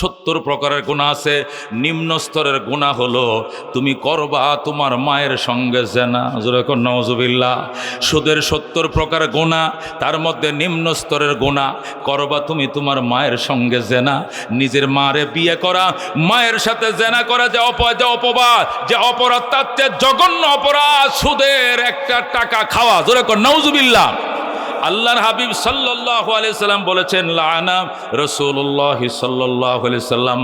সত্তর প্রকারের গুণা আছে, নিম্ন স্তরের গুণা হলো, তুমি করবা তোমার মায়ের সঙ্গে জেনা। যেরকম নওজুবিল্লা সুদের সত্তর প্রকার গুণা, তার মধ্যে নিম্ন স্তরের গুণা, করবা তুমি তোমার মায়ের সঙ্গে জেনা। নিজের মারে বিয়ে করা, মায়ের সাথে জেনা করা, যে অপ যে অপবাদ, যে অপরাধ, তার জঘন্য অপরাধ, সুদের একটা টাকা খাওয়া। যেরকম নওজুবিল্লা আল্লাহর হাবিব সাল্লাহ সাল্লাম বলেছেন, লানা রসুল্লাহ সাল্লাহ সাল্লাম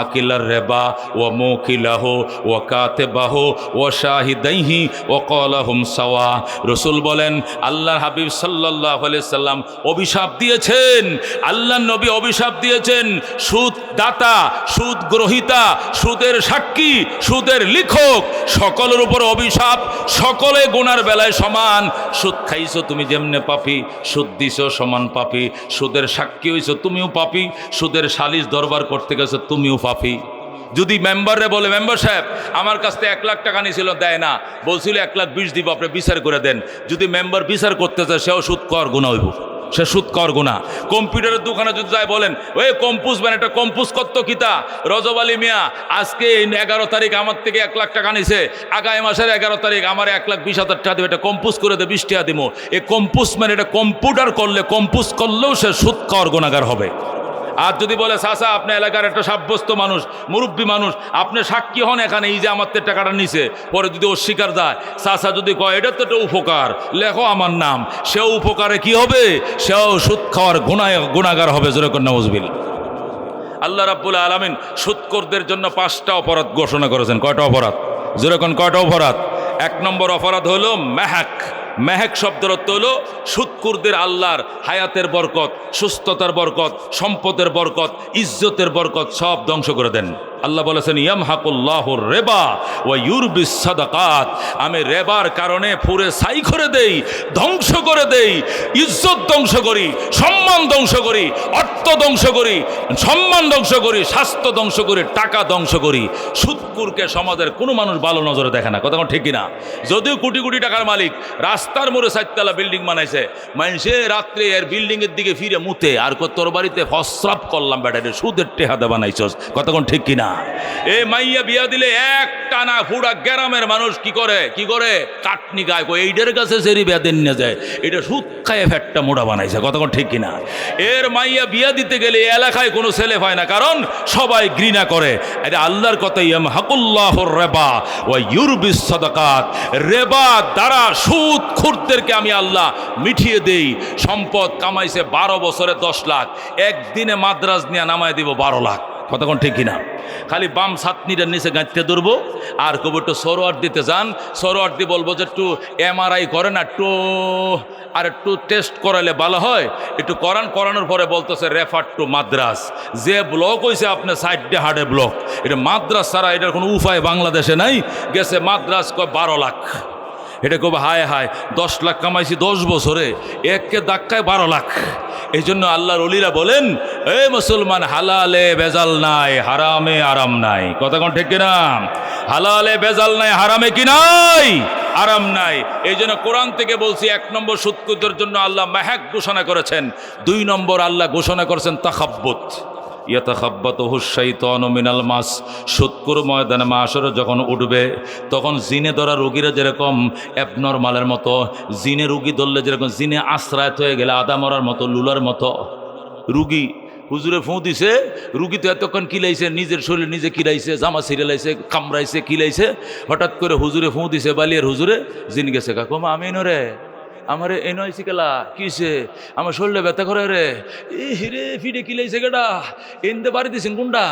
আকিলার রেবা ও মৌকিলাহ ও কাতেবাহ ও শাহিদাইহি ও কলাহুম সাওয়া। রসুল বলেন, আল্লাহর হাবিব সাল্লাহ সাল্লাম অভিশাপ দিয়েছেন আল্লাহ নবী অভিশাপ দিয়েছেন, সুদ দাতা, সুদ গ্রহিতা, সুদের সাক্ষী, সুদের লিখক, সকলের উপর অভিশাপ, সকলে গুনার বেলায় সমান, সুদ খাইছো তুমি যেমনে পাপি সুদ দিছো, সমান পাপি। সুদের সাক্ষী হয়েছ তুমিও পাপি। সুদের সালিশ দরবার করতে গেছো, তুমিও পাপি। যদি মেম্বারে বলে, মেম্বার সাহেব, আমার কাছ থেকে এক লাখ টাকা নিয়েছিল দেয় না। বলছিল, এক লাখ বিশ দিব, আপনি বিচার করে দেন। যদি মেম্বার বিচার করতে চায়, সেও সুদ কর গুণা হইব। সে সুদ কর গুণা কম্পিউটারের দোকানে যদি যায় বলেন ওই কম্পুস মানে একটা কম্পুস কত? কিতা রজব আলী মিয়া, আজকে এগারো তারিখ আমার থেকে এক লাখ টাকা নিছে। আগামী মাসের এগারো তারিখ আমার এক লাখ বিশ হাজার টাকা দেবে, এটা কম্পুস করে দেবে বিশ টাকা দিব এই কম্পুস মানে এটা কম্পিউটার করলে, কম্পুস করলেও সে সুদ কর গুণাগার হবে। আর যদি বলে, চাচা, আপনি এলাকার একটা সাব্যস্ত মানুষ, মুরব্বী মানুষ, আপনি সাক্ষী হন এখানে, এই যে আমার টাকাটা নিছে, পরে যদি অস্বীকার যায় চাচা যদি কয়, এটা তো একটা উপকার, লেখো আমার নাম, সেও উপকারে কি হবে? সেও সুদ খাওয়ার গুণায় গুণাগার হবে যেরকম নজবিল আল্লাহ রাব্বুল আলমিন সুৎকরদের জন্য পাঁচটা অপরাধ ঘোষণা করেছেন। কয়টা অপরাধ? যেরকম কয়টা অপরাধ? এক নম্বর অপরাধ হলো মেহাক। মেহেক শব্দের অর্থ হলো সুৎকুরদের আল্লাহর হায়াতের বরকত, সুস্থতার বরকত, সম্পদের বরকত, ইজ্জতের বরকত সব ধ্বংস করে দেন। আল্লাহ বলেছেন ইয়াম হাকুল্লাহ রেবা ও ইউরবিস সাদাকাত। আমি রেবার কারণে পুরে সাই করে দেই, ধ্বংস করে দেই, ইজ্জত ধ্বংস করি, সম্মান ধ্বংস করি, অর্থ ধ্বংস করি, সম্মান ধ্বংস করি, স্বাস্থ্য ধ্বংস করি, টাকা ধ্বংস করি। সুৎকুরকে সমাজের কোনো মানুষ ভালো নজরে দেখে না। কথা ঠিক কিনা? যদিও কোটি কোটি টাকার মালিক, রাস্তার মোড়ে চারতলা বিল্ডিং বানাইছে মানুষে রাত্রে এর বিল্ডিংয়ের দিকে ফিরে মুতে, আর তোর বাড়িতে ফসরাপ করলাম ব্যাটারে সুদের টেহাদা বানাইছস। কতক্ষণ ঠিক কিনা? এ মাইয়া বিয়া দিলে এক টানা ফুড়া গ্রামের মানুষ কি করে? কি করে? কাটনি গায় এইটার কাছে সেরি বিয়া দেন না যায়। এটা সুদ খায় ফ্যাটটা মোড়া বানাইছে। কতক্ষণ ঠিক কিনা? এর মাইয়া বিয়া দিতে গেলে এলাকায় কোনো ছেলে হয় না, কারণ সবাই ঘৃণা করে। আরে আল্লাহর কথা ইয়াম হাকুল্লাহর রেবা ও ইউরবিস সদাকাত। রেবা দ্বারা সুদ খুরদেরকে আমি আল্লাহ মিঠিয়ে দেই। সম্পদ কামাইছে বারো বছরে দশ লাখ। একদিনে মাদ্রাজ নিয়ে নামায় দিব বারো লাখ। কতক্ষণ ঠিক কিনা? খালি বাম সাতনিটার নিচে গাঁথতে ধরবো, আর কবু সরোয়ার দিতে যান। সরোয়ার দিয়ে বলব যে, একটু এমআরআই করেন একটু, আর একটু টেস্ট করালে ভালো হয়। একটু করান, করানোর পরে বলতেছে রেফার টু মাদ্রাস। যে ব্লক হয়েছে আপনার সাইডে হার্ডে ব্লক এটা মাদ্রাস ছাড়া এটার কোনো উপায় বাংলাদেশে নাই। গেছে মাদ্রাস কয় বারো লাখ। এটা কবে হায় হায়, দশ লাখ কামাইছি দশ বছরে এককে ধাক্কায় বারো লাখ। এই জন্য আল্লাহর অলিরা বলেন, এ মুসলমান, হালালে বেজাল নাই, হারামে আরাম নাই। কথা কোন ঠিক কিনা? হালালে বেজাল নাই, হারামে কি নাই? আরাম নাই। এই জন্য কোরআন থেকে বলছি, এক নম্বর সুৎকুদের জন্য আল্লাহ মেহাক ঘোষণা করেছেন, দুই নম্বর আল্লাহ ঘোষণা করেছেন তাখাব্বত। ইয়াতাখাব্বাত হুসাইতন মিনাল মাস। সুৎকুর ময়দানে মাসরে যখন উঠবে, তখন জিনে ধরা রোগীরা যেরকম অ্যাবনর্মালের মতো, জিনে রুগী ধরলে যেরকম জিনে আশ্রায়ত হয়ে গেলে আদা মরার মতো, লুলার মতো। রুগী হুজুরে ফোঁ দিছে, রুগী তো এতক্ষণ কিলাইছে নিজের শরীর নিজে কিলাইছে জামা ছিঁড়েলাইছে কামড়াইছে কিলাইছে হঠাৎ করে হুজুরে ফোঁ দিছে, বালিয়ার হুজুরে, জিন গেছে, কাকু, মা আমি নরে আমার নয় শিকেলা কিসে আমার শরীরে ব্যথা করে রে। এ হিরে ফিডে কিলাইছে গেডা? এনতে বাড়ি দিছেন কোনটা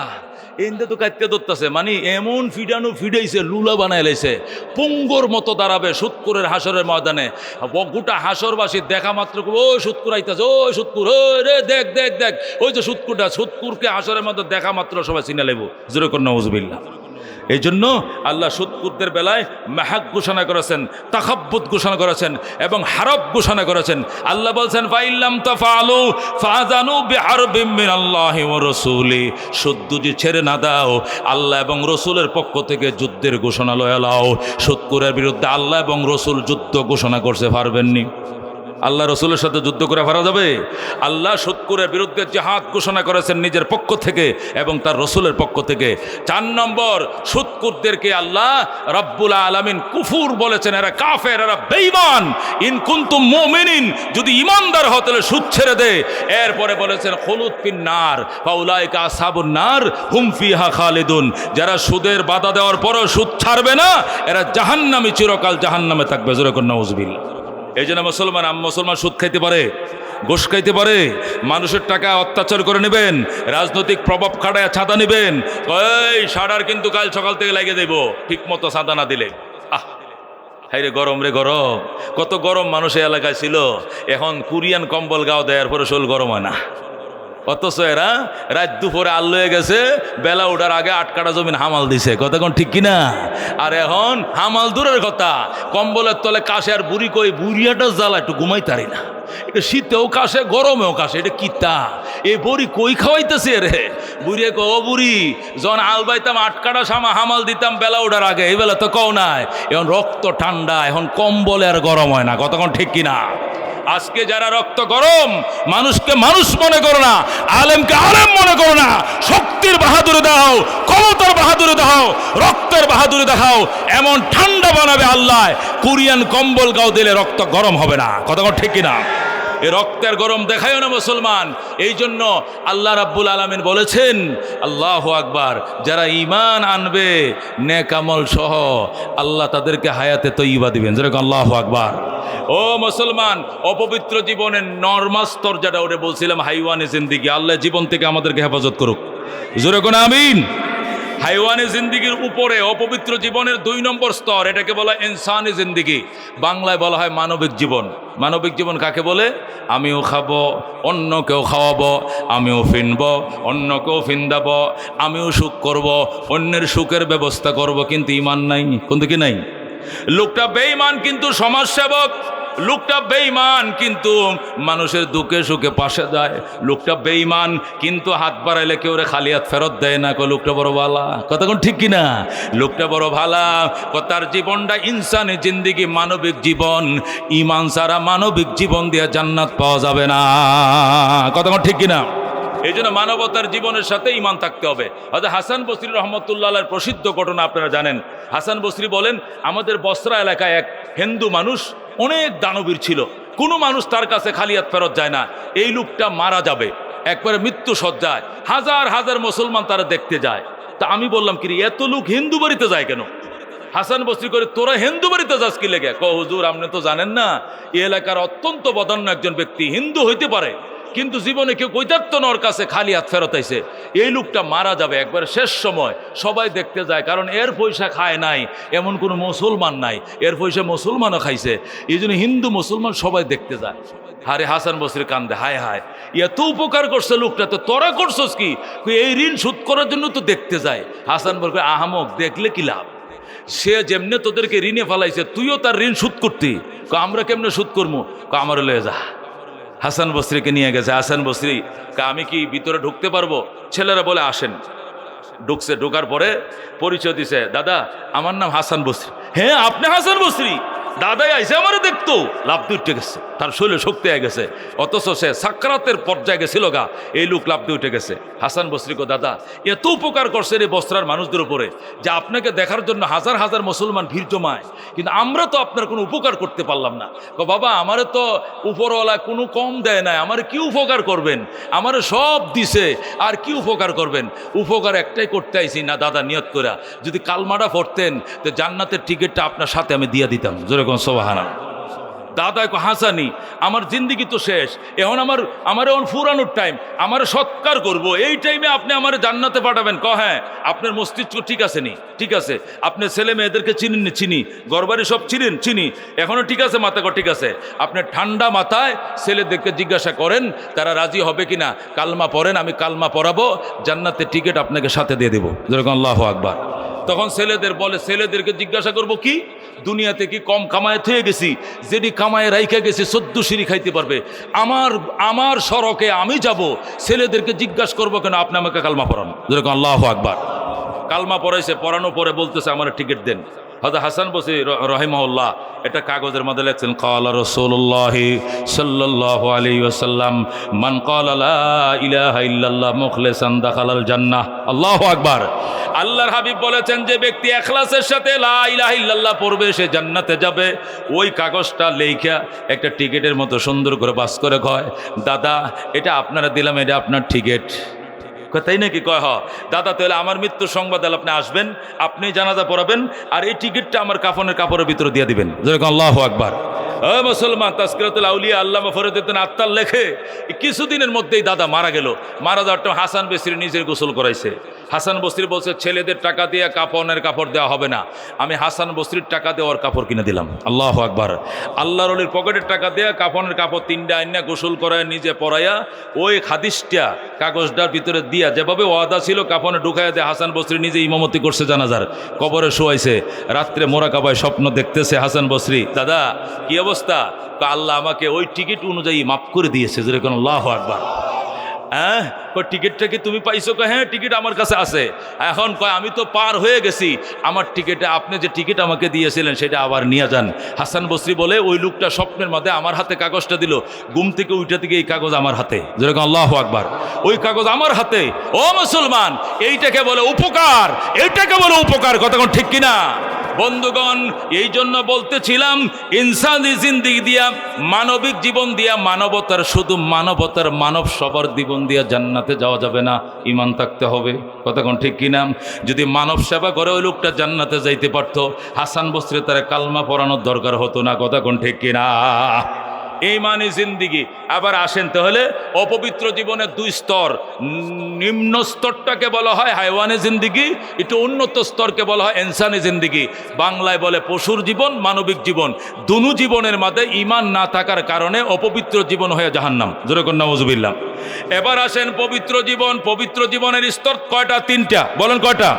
এনতে তো কাটতে ধরতেছে। মানে এমন ফিডানো ফিডাইছে, লুলা বানাই লাইছে। পুঙ্গর মতো দাঁড়াবে সুৎকুরের হাসরের ময়দানে। গোটা হাসরবাসী দেখা মাত্র ও সুৎকুর আইতাছে ও সুৎকুর ও রে, দেখ দেখ দেখ। ওই যে সুৎকুরটা, সুৎকুরকে হাসরের মধ্যে দেখা মাত্র সবাই চিনে লেব জোরে কর নজবিল্লা এই জন্য আল্লাহ সুৎকুরদের বেলায় মেহাক ঘোষণা করেছেন তাকাব্বুত ঘোষণা করেছেন এবং হারব ঘোষণা করেছেন। আল্লাহ বলছেন, ফাইল্লাম তাফালু ফাজানু বিহারবিম মিনাল্লাহি ওয়া রাসূলি। সুদ ছেড়ে না দাও, আল্লাহ এবং রসুলের পক্ষ থেকে যুদ্ধের ঘোষণা লয়ালাও সুৎকুরের বিরুদ্ধে আল্লাহ এবং রসুল যুদ্ধ ঘোষণা করতে পারবেননি। আল্লাহ রসুলের সাথে যুদ্ধ করে ফেরা যাবে? আল্লাহ সুৎকুরের বিরুদ্ধে জেহাদ ঘোষণা করেছেন নিজের পক্ষ থেকে এবং তার রসুলের পক্ষ থেকে। চার নম্বর সুৎকুরদেরকে আল্লাহ রব্বুল আলমিন কুফুর বলেছেন, এরা কাফের, এরা বেইমান ইন কুন্তুম মুমিনিন, যদি ইমানদার হতে হলে সুদ ছেড়ে দে। এরপরে বলেছেন হলুদ পিন নার পাউলাইকা সাবুন নার, হুম ফিহা খালিদুন। যারা সুদের বাধা দেওয়ার পরও সুদ ছাড়বে না, এরা জাহান্নামী চিরকাল জাহান্নামে থাকবে। যেরকম নওয়াজবিল্লা এই জন্য মুসলমান আম মুসলমান সুদ খাইতে পারে, ঘোষ খাইতে পারে, মানুষের টাকা অত্যাচার করে নেবেন, রাজনৈতিক প্রভাব খাটায় ছাতা নেবেন, এই সাড়ার কিন্তু কাল সকাল থেকে লাগিয়ে দেব ঠিক মতো ছাতা না দিলে। আহ হাই গরম রে গরম, কত গরম মানুষের এলাকায় ছিল, এখন কুরিয়ান কম্বল গাও দেয়ার পরে শোল গরম হয় না। অথচ এরা রাত দুপুরে আল হয়ে গেছে, বেলা ওঠার আগে আটকাটা জমিন হামাল দিছে। কতক্ষণ ঠিক কিনা? আর এখন হামাল দূরের কথা। কম্বলের তলে কাশে আর বুড়ি কই বুড়িয়াটা জ্বালা একটু ঘুমাই তারি না। শীতেও কাশে, গরমেও কাশে। এটা কিতা এ বড়ি কই খাওয়াইতেছে রে? বুড়িয়ে কো ও বুড়ি, যখন আল বাইতাম আটকাটা সামা হামাল দিতাম বেলা ওঠার আগে, এই বেলা তো কও নাই, এখন রক্ত ঠান্ডা, এখন কম্বলে আর গরম হয় না, কতক্ষণ ঠিক কিনা? আজকে যারা রক্ত গরম, মানুষকে মানুষ মনে করো না, আলেমকে আলেম মনে করো না, শক্তির বাহাদুরি দাও ক্ষমতার বাহাদুরি দাও রক্তের বাহাদুরি দেখাও, এমন ঠান্ডা বানাবে আল্লাহ, কোরিয়ান কম্বল গাও দিলে রক্ত গরম হবে না কথা ঠিক কিনা? এ রক্তের গরম দেখায়ও না মুসলমান। এই জন্য আল্লাহ রাব্বুল আলমিন বলেছেন, আল্লাহ আকবার, যারা ইমান আনবে নেকামল সহ আল্লাহ তাদেরকে হায়াতে তৈবা দিবেন। যেরকম আল্লাহ আকবার। ও মুসলমান, অপবিত্র জীবনের নর্মাস্তর যেটা, ওটা বলছিলাম, হাইওয়ানে জিন্দিগি, আল্লাহ জীবন থেকে আমাদেরকে হেফাজত করুক। জোরে কোন আমিন। হাইওয়ানে জিন্দিগির উপরে অপবিত্র জীবনের দুই নম্বর স্তর, এটাকে বলা ইনসানি জিন্দিগি। বাংলায় বলা হয় মানবিক জীবন। মানবিক জীবন কাকে বলে? আমিও খাব অন্য কেউ খাওয়াবো, আমিও ফিনব অন্য কেউ ফিন্দাব, আমিও সুখ করব, অন্যের সুখের ব্যবস্থা করব, কিন্তু ইমান নাই, কিন্তু কি নাই? লোকটা বেঈমান, কিন্তু সমাজসেবক। লোকটা বেঈমান কিন্তু মানুষের দুঃখে সুখে পাশে দেয় লোকটা বেঈমান কিন্তু হাত বাড়াইলে কেউ খালি হাত ফেরত দেয় না। লোকটা বড় ভালা। কতক্ষণ ঠিক কিনা? লোকটা বড় ভালা। তার জীবনটা ইনসানি জিন্দিগি, মানবিক জীবন। ইমান সারা মানবিক জীবন দিয়ে জান্নাত পাওয়া যাবে না। কতক্ষণ ঠিক কিনা? এই জন্য মানবতার জীবনের সাথে ইমান থাকতে হবে। হয়তো হাসান বসরি রহমতুল্লাহ প্রসিদ্ধ ঘটনা আপনারা জানেন। হাসান বসরি বলেন, আমাদের বস্ত্রা এলাকায় এক হিন্দু মানুষ অনেক দানবীর ছিল। কোনো মানুষ তার কাছে খালিয়াত ফেরত যায় না। এই লোকটা মারা যাবে। একবারে মৃত্যু সজ্জায় হাজার হাজার মুসলমান তারা দেখতে যায়। তা আমি বললাম কি এত লোক হিন্দু বাড়িতে যায় কেন? হাসান বস্রি করে, তোরা হিন্দু বাড়িতে যাস কি লেগে? ক হুজুর, আপনি তো জানেন না, এই এলাকার অত্যন্ত বদান্য একজন ব্যক্তি হিন্দু হইতে পারে। কিন্তু জীবনে কেউ কৈতার্থ নর কাছে, খালি হাত ফেরত আইছে। এই লোকটা মারা যাবে একবার, শেষ সময়। সবাই দেখতে যায়, কারণ এর পয়সা খায় নাই, এমন কোনো মুসলমান নাই। এর পয়সা মুসলমানও খাইছে। এই জন্য হিন্দু, মুসলমান সবাই দেখতে যায়। হারে হাসান বসির কান্দে, হায় হায়। ইয়া এত উপকার করছে লোকটা, তো তোরা করছস কি? এই ঋণ শোধ করার জন্য তো দেখতে যায়। হাসান বলবে আহামক, দেখলে কি লাভ? সে যেমনে তোদেরকে ঋণে ফেলাইছে, তুইও তার ঋণ শোধ করতি। আমরা কেমনে শোধ করব ক আমার লয়ে যা। হাসান বস্রিকে নিয়ে গেছে। হাসান বস্রি আমি কি ভিতরে ঢুকতে পারব? ছেলেরা বলে, আসেন। ঢুকছে, ঢোকার পরে পরিচয় দিছে, দাদা, আমার নাম হাসান বস্রি। হ্যাঁ আপনি হাসান বস্রি? দাদাই আইসে আমারে দেখতো। লাভ উঠে গেছে, তার শরীরে শক্তি হয়ে গেছে। অথচ সে সাক্ষরাতের পর্যায়ে গেছিল গা, এই লোক লাভ উঠে গেছে। হাসান বস্রিকো দাদা, এত উপকার করছেন এই বস্ত্রার মানুষদের উপরে, যে আপনাকে দেখার জন্য হাজার হাজার মুসলমান ভিড় জমায়। কিন্তু আমরা তো আপনার কোনো উপকার করতে পারলাম না। বাবা, আমারে তো উপরওয়ালা কোনো কম দেয় না আমার কি উপকার করবেন? আমারে সব দিছে, আর কি উপকার করবেন? উপকার একটাই করতে আইছি না, দাদা, নিয়ত করা যদি কালমাটা পড়তেন, তো জান্নাতের টিকিটটা আপনার সাথে আমি দিয়ে দিতাম। যেরকম সোবাহানা দাদা কো, হাসানি, আমার জিন্দিগি তো শেষ। এখন আমার আমার এখন ফুরানোর টাইম আমার সৎকার করব। এই টাইমে আপনি আমার জান্নাতে পাঠাবেন। ক হ্যাঁ আপনার মস্তিষ্ক ঠিক আছে নি? ঠিক আছে। আপনি ছেলে মেয়েদেরকে চিনেন নি, চিনি। গরবারি সব চিনেন, চিনি। এখনও ঠিক আছে, মাথা কর, ঠিক আছে। আপনি ঠান্ডা মাথায় ছেলেদেরকে জিজ্ঞাসা করেন, তারা রাজি হবে কি না কালমা পড়েন, আমি কালমা পড়াবো। জান্নাতের টিকিট আপনাকে সাথে দিয়ে দেবো। যেরকম আল্লাহ আকবার। তখন ছেলেদের বলে, ছেলেদেরকে জিজ্ঞাসা করব, কি? দুনিয়াতে কি কম কামায় থেকে গেছি? যেটি কামায় রাইখা গেছি, সদ্য সিঁড়ি খাইতে পারবে। আমার আমার সড়কে আমি যাব, ছেলেদেরকে জিজ্ঞাসা করব কেন? আপনি আমাকে কালমা পড়ান। যেরকম আল্লাহ আকবার। কালমা পড়াইছে, পড়ানো পরে বলতেছে, আমার টিকিট দেন। হয়তো হাসান বসি রহিমউল্লাহ এটা কাগজের মধ্যে লেখছেন, কালা রসুল্লাহি সাল্লাহ আলী ওসাল্লাম মান কালা ইলাহা ইল্লাল্লাহ মুখলেসান দাখালাল জান্নাহ। আল্লাহ আকবার। আল্লাহর হাবিব বলেছেন যে ব্যক্তি এখলাসের সাথে লা ইলাহা পড়বে, সে জান্নাতে যাবে। ওই কাগজটা লেখা একটা টিকিটের মতো সুন্দর করে বাস করে কয় দাদা, এটা আপনারা দিলাম, এটা আপনার টিকিট। তাই নাকি? কয়, হ। দাদা, তাহলে আমার মৃত্যুর সংবাদ হলে আপনি আসবেন, আপনি জানাজা পড়াবেন, আর এই টিকিটটা আমার কাফনের কাপড়ের ভিতরে দিয়ে দিবেন। আল্লাহ আকবার। ও মুসলমান তাস্কিরাতুল আউলিয়া, আল্লামা ফরিদুদ্দিন আত্মার লেখে, কিছুদিনের মধ্যেই দাদা মারা গেল। মারা যাওয়ার টাইম হাসান বেসরি নিজের গোসল করাইছে। হাসান বস্তির বলছে, ছেলেদের টাকা দিয়ে কাপনের কাপড় দেওয়া হবে না। আমি হাসান বস্তির টাকা দিয়ে ওর কাপড় কিনে দিলাম। আল্লাহ আকবার। আল্লাহর অলির পকেটের টাকা দিয়ে কাপনের কাপড় তিনটা আইনা গোসল করায়, নিজে পরাইয়া, ওই খাদিসটা কাগজটার ভিতরে দিয়া যেভাবে ওয়াদা ছিল, কাফনে ঢুকাইয়া দেয়, হাসান বস্রী নিজে ইমামতি করছে জানাজার, কবরে শোয়াইছে, রাত্রে মোরা কাবায় স্বপ্ন দেখতেছে হাসান বস্রী। দাদা, কি অবস্থা? তা আল্লাহ আমাকে ওই টিকিট অনুযায়ী মাফ করে দিয়েছে, যেরকম আল্লাহ আকবার। হ্যাঁ? টিকিটটা কি তুমি পাইছো? কয় হ্যাঁ টিকিট আমার কাছে আছে। এখন কয় আমি তো পার হয়ে গেছি। আমার টিকিটে আপনি যে টিকিট আমাকে দিয়েছিলেন, সেটা আবার নিয়ে যান। হাসান বসরি বলে, ওই লোকটা স্বপ্নের মধ্যে আমার হাতে কাগজটা দিল। ঘুম থেকে উইটা থেকে এই কাগজ আমার হাতে। যেরকম আল্লাহ আকবার। ওই কাগজ আমার হাতে। ও মুসলমান, এইটাকে বলে উপকার। এইটাকে বলে উপকার। কতক্ষণ ঠিক কিনা? বন্ধুগণ, এই জন্য বলতেছিলাম, ইনসানি জিন্দিগি দিয়া, মানবিক জীবন দিয়া, মানবতার শুধু মানবতার মানব সবার জীবন দিয়া জান্নাতে যাওয়া যাবে না ইমান থাকতে হবে। কতক্ষণ ঠিক কিনা? যদি মানব সেবা করে ওই লোকটা জান্নাতে যাইতে পারতো, হাসান বস্ত্রে তারা কালমা পড়ানোর দরকার হতো না কতক্ষণ ঠিক কিনা? এই মানে জিন্দিগি। আবার আসেন তাহলে অপবিত্র জীবনের দুই স্তর। নিম্ন স্তরটাকে বলা হয় হাইওয়ানে জিন্দিগি, একটু উন্নত স্তরকে বলা হয় এনসানি জিন্দিগি। বাংলায় বলে পশুর জীবন, মানবিক জীবন। দুনু জীবনের মাঝে ইমান না থাকার কারণে অপবিত্র জীবন হয়ে জাহান্নাম। যেরকম নওয়াজুবিল্লাম এবার আসেন পবিত্র জীবন। পবিত্র জীবনের স্তর কয়টা? তিনটা। বলেন কয়টা?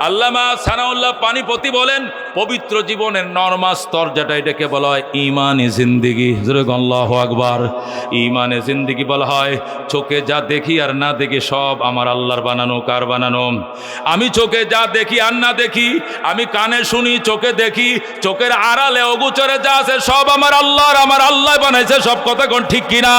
আল্লামা সানাউল্লাহ পানিপতি বলেন, পবিত্র জীবনের নর্মা স্তর যেটা, এটাকে বলা হয় ইমানে জিন্দিগি। আল্লাহ আকবার। ইমানে জিন্দিগি বলা হয়, চোখে যা দেখি আর না দেখি সব আমার আল্লাহর বানানো, কার বানানো? আমি চোখে যা দেখি আর না দেখি, আমি কানে শুনি, চোখে দেখি, চোখের আড়ালে অগুচরে যা আছে সব আমার আল্লাহর, আমার আল্লাহ বানাইছে, সব কথা কোন ঠিক কিনা?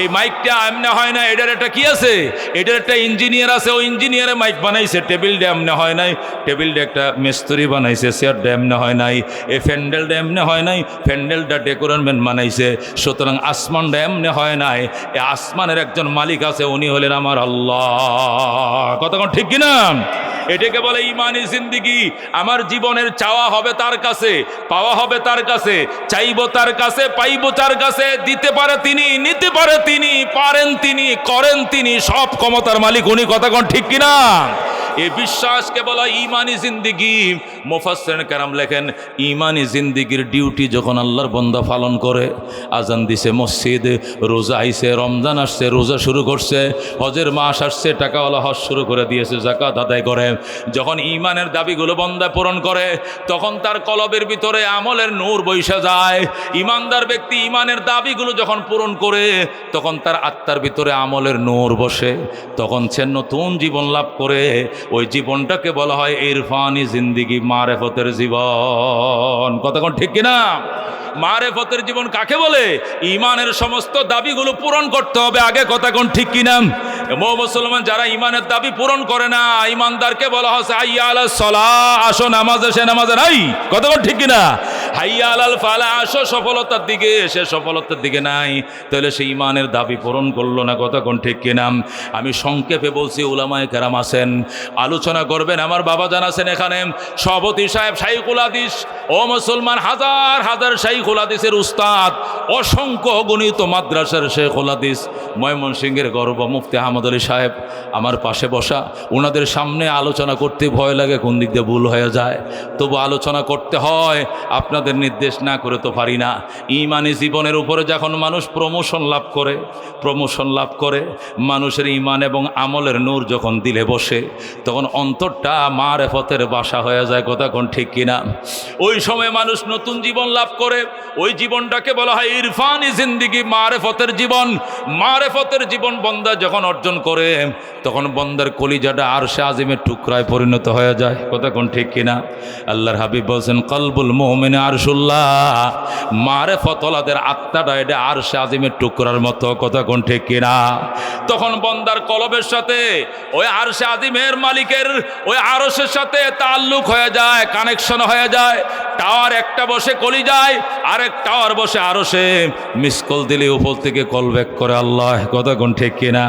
এই মাইকটা এমনি হয় না, এটার একটা কি আছে? এটার একটা ইঞ্জিনিয়ার আছে ওই ইঞ্জিনিয়ারে মাইক বানাইছে টেবিলটা এমনি হয় নাই টেবিলটা একটা মিস্ত্রি বানাইছে চেয়ারটা এমনি হয় নাই, এই ফ্যান্ডেলটা এমনি হয় নাই, ফ্যান্ডেলটা ডেকোরেটমেন্ট বানাইছে, সুতরাং আসমানটা এমনি হয় নাই এ আসমানের একজন মালিক আছে, উনি হলেন আমার আল্লাহ। কতক্ষণ ঠিক কিনা? এটাকে বলে ইমানি জিন্দিগি, আমার জীবনের চাওয়া হবে তার কাছে, পাওয়া হবে তার কাছে, চাইব তার কাছে, পাইবো তার কাছে, দিতে পারে তিনি, নিতে পারে তিনি পারেন তিনি করেন তিনি সব ক্ষমতার মালিক উনি কথা কোন ঠিক কিনা? এই বিশ্বাসকে বলা ইমানি জিন্দিগি? মোফাসেন কারাম লেখেন, ইমানি জিন্দিগির ডিউটি যখন আল্লাহর বন্দা পালন করে, আজান দিছে মসজিদ, রোজা আইছে, রমজান আসছে, রোজা শুরু করছে, হজের মাস আসছে, টাকাওয়ালা হজ শুরু করে দিয়েছে জাকাত আদায় করে। যখন ইমানের দাবিগুলো বন্দা পূরণ করে, তখন তার কলবের ভিতরে আমলের নূর বৈশা যায়। ইমানদার ব্যক্তি ইমানের দাবিগুলো যখন পূরণ করে, তখন তার আত্মার ভিতরে আমলের নূর বসে। তখন সে নতুন জীবন লাভ করে ওই জীবনটাকে বলা হয় ইরফানি জিন্দিগি, মারেফতের জীবন। কতক্ষণ ঠিক কিনা? মারেফতের জীবন কাকে বলে? ইমানের সমস্ত দাবিগুলো পূরণ করতে হবে। আগে কতক্ষণ ঠিক কিনা? মো মুসলমান, যারা ইমানের দাবি পূরণ করে না ইমানদারকে বলা হয় আইয়া আলা সলা আসো নামাজ সে নামাজে নাই। কতক্ষণ ঠিক কিনা? হাইয়া আলাল ফালা, আসো সফলতার দিকে, সে সফলতার দিকে নাই। তাহলে সে ইমানের দাবি পূরণ করল না কতক্ষণ, ঠিক কিনা? আমি সংক্ষেপে বলছি, উলামায় কেরাম আছেন, আলোচনা করবেন। আমার বাবা জান আছেন এখানে, সভাপতি সাহেব শাইকুল হাদিস। ও মুসলমান, হাজার হাজার শাইকুল হাদিসের উস্তাদ, অসংখ্য গণিত মাদ্রাসার শেখুল হাদিস। ময়মনসিংহের গর্ব মুফতি আহমদ আলী সাহেব আমার পাশে বসা ওনাদের সামনে আলোচনা করতে ভয় লাগে, কোন দিক দিয়ে ভুল হয়ে যায়। তবু আলোচনা করতে হয়, আপনাদের আমাদের নির্দেশ না করে তো পারি না। ইমানি জীবনের উপরে যখন মানুষ প্রমোশন লাভ করে প্রমোশন লাভ করে, মানুষের ইমান এবং আমলের নূর যখন দিলে বসে, তখন অন্তরটা মারেফতের বাসা হয়ে যায়, কথা কোন ঠিক কিনা? ওই সময় মানুষ নতুন জীবন লাভ করে, ওই জীবনটাকে বলা হয় ইরফানি জিন্দিগি, মারেফতের জীবন। মারেফতের জীবন বন্দা যখন অর্জন করে, তখন বন্দার কলিজাটা আর সে আজিমের টুকরায় পরিণত হয়ে যায়, কথা কোন ঠিক কিনা? আল্লাহর হাবিব বলছেন, কলবুল মোহমিনে আরশুল্লাহ মারে ফতলাদের আত্মাটা এটা আর আজিমের টুকরার মতো, কথা কোন ঠিক কিনা? তখন বন্দার কলবের সাথে ওই আর আজিমের মালিকের ওই আরসের সাথে তাল্লুক হয়ে যায় কানেকশন হয়ে যায়। টাওয়ার একটা বসে কলি যায়, আরেক টাওয়ার বসে আরও সে মিস কল দিলে উপর থেকে কল ব্যাক করে, আল্লাহ, কথা কোন ঠিক কিনা?